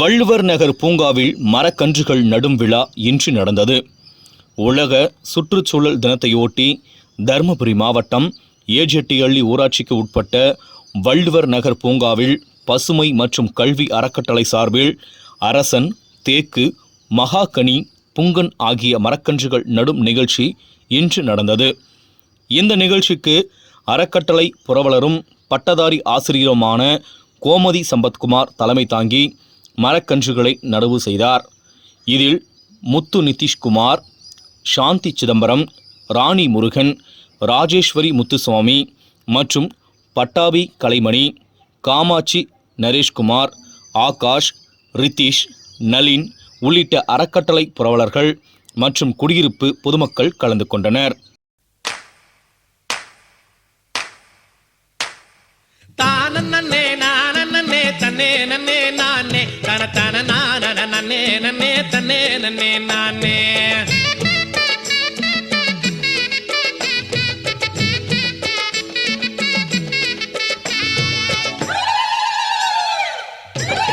வள்ளுவர் நகர் பூங்காவில் மரக்கன்றுகள் நடும் விழா இன்று நடந்தது. உலக சுற்றுச்சூழல் தினத்தையொட்டி தருமபுரி மாவட்டம் ஏஜெட்டியள்ளி ஊராட்சிக்கு உட்பட்ட வள்ளுவர் நகர் பூங்காவில் பசுமை மற்றும் கல்வி அறக்கட்டளை சார்பில் அரசன் தேக்கு மகாகனி புங்கன் ஆகிய மரக்கன்றுகள் நடும் நிகழ்ச்சி இன்று நடந்தது. இந்த நிகழ்ச்சிக்கு அறக்கட்டளை புரவலரும் பட்டதாரி ஆசிரியருமான கோமதி சம்பத்குமார் தலைமை தாங்கி மரக்கன்றுகளை நடவு செய்தார். இதில் முத்து நிதிஷ்குமார் சாந்தி சிதம்பரம் ராணி முருகன் ராஜேஸ்வரி முத்துசுவாமி மற்றும் பட்டாபி கலைமணி காமாட்சி நரேஷ்குமார் ஆகாஷ் ரித்தீஷ் நளின் உள்ளிட்ட அறக்கட்டளை புரவலர்கள் மற்றும் குடியிருப்பு பொதுமக்கள் கலந்து கொண்டனர். தானே தன்னே நன்னே நன்னே தன்னே நன்னே நானே